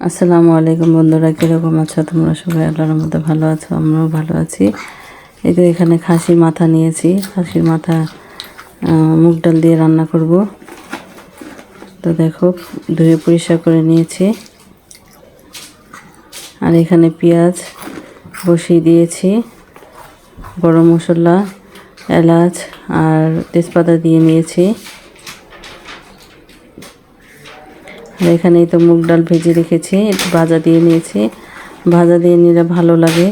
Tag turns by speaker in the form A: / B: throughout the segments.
A: আসসালামু আলাইকুম বন্ধুরা, কীরকম আছো? তোমরা সবাই আল্লাহর মধ্যে ভালো আছো, আমরাও ভালো আছি। এই তো এখানে খাসির মাথা নিয়েছি, খাসির মাথা মুগ ডাল দিয়ে রান্না করব। তো দেখো, ধুয়ে পরিষ্কার করে নিয়েছি। আর এখানে পেঁয়াজ বসিয়ে দিয়েছি, গরম মশলা, এলাচ আর তেজপাতা দিয়ে নিয়েছি। আর এখানে তো মুগ ডাল ভেজে রেখেছি, একটু ভাজা দিয়ে নিয়েছি। ভাজা দিয়ে নিলে ভালো লাগে।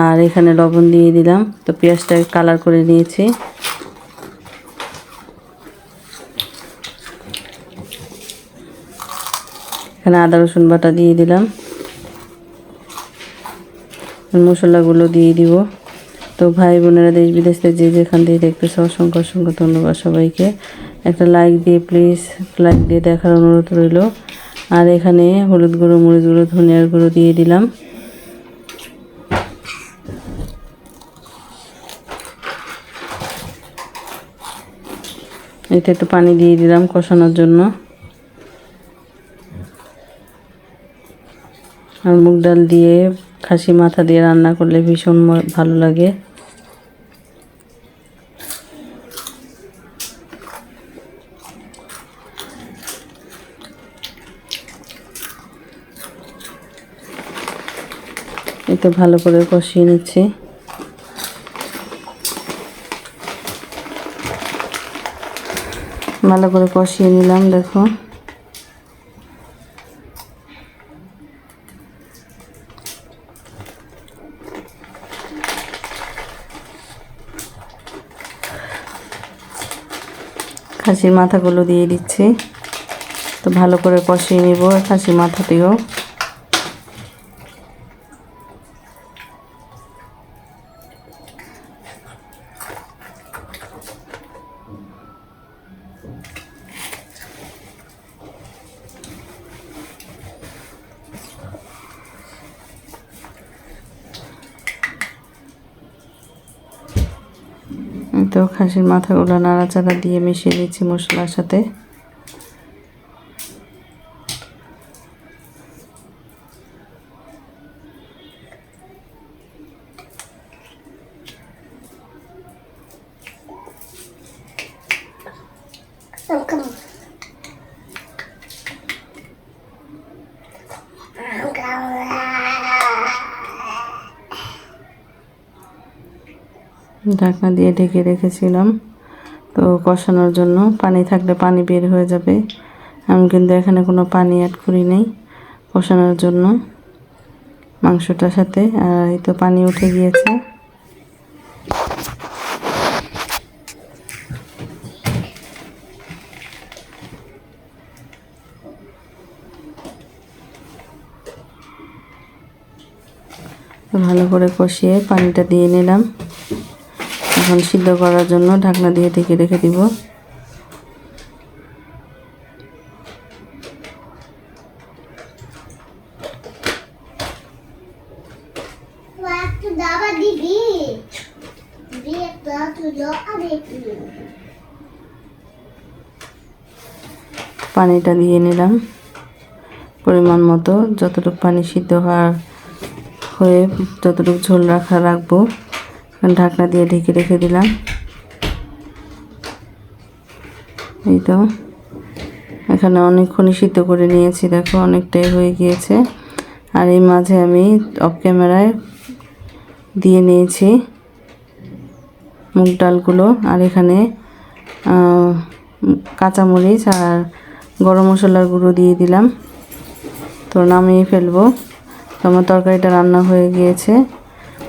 A: আর এখানে লবণ দিয়ে দিলাম, তো পেঁয়াজটা কালার করে নিয়েছি। এখানে আদা, রসুন বাটা দিয়ে দিলাম। মশলাগুলো দিয়ে দিব। তো ভাই বোনেরা দেশ বিদেশ যে যেখান থেকে দেখতেছে, অসংখ্য অসংখ্য ধন্যবাদ সবাইকে। একটা লাইক দিয়ে প্লিজ লাইক দিয়ে দেখার অনুরোধ রইল। আর এখানে হলুদ গুঁড়ো, মরিচ গুঁড়ো, ধনিয়ার গুঁড়ো দিয়ে দিলাম। এতে একটু পানি দিয়ে দিলাম কষানোর জন্য। আর মুগ ডাল দিয়ে খাসি মাথা দিয়ে রান্না করলে ভীষণ ভালো লাগে। এই তো ভালো করে কষিয়ে নিচ্ছি। ভালো করে কষিয়ে নিলাম, দেখো। খাসির মাথাগুলো দিয়ে দিচ্ছি। তো ভালো করে কষিয়ে নিব খাসির মাথাটিও। তো খাসির মাথাগুলো নাড়াচাড়া দিয়ে মিশিয়ে দিচ্ছি মশলার সাথে। ঢাকনা দিয়ে ঢেকে রেখেছিলাম। তো কষানোর জন্য পানি থাকলে পানি বের হয়ে যাবে। আমি কিন্তু এখানে কোনো পানি অ্যাড করি নাই কষানোর জন্য মাংসটার সাথে। আর এই তো পানি উঠে গিয়েছে। ভালো করে কষিয়ে পানিটা দিয়ে নিলাম। এখন সিদ্ধ করার জন্য ঢাকনা দিয়ে ঢেকে রেখে দিব। পানিটা দিয়ে নিলাম। পরিমাণ মতো যতটুকু পানি সিদ্ধ হওয়ার হয়ে যতটুকু ঝোল রাখা রাখব। ঢাকনা দিয়ে ঢেকে রেখে দিলাম। এই তো। এখানে অনেকক্ষণই সিদ্ধ করে নিয়েছি, দেখো অনেকটাই হয়ে গিয়েছে। আর এই মাঝে আমি অফ ক্যামেরায় দিয়ে নিয়েছি মুগ ডালগুলো। আর এখানে কাঁচামরিচ আর গরম মশলার গুঁড়ো দিয়ে দিলাম। তো নামিয়ে ফেলব। তো আমার তরকারিটা রান্না হয়ে গিয়েছে।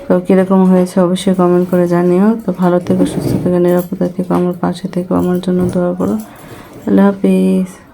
A: তো কীরকম হয়েছে অবশ্যই কমেন্ট করে জানিও। তো ভালো থেকে, সুস্থ থেকে, নিরাপদে থেকো, আমার পাশে থেকো, আমার জন্য দোয়া করো। আল্লাহ হাফিজ।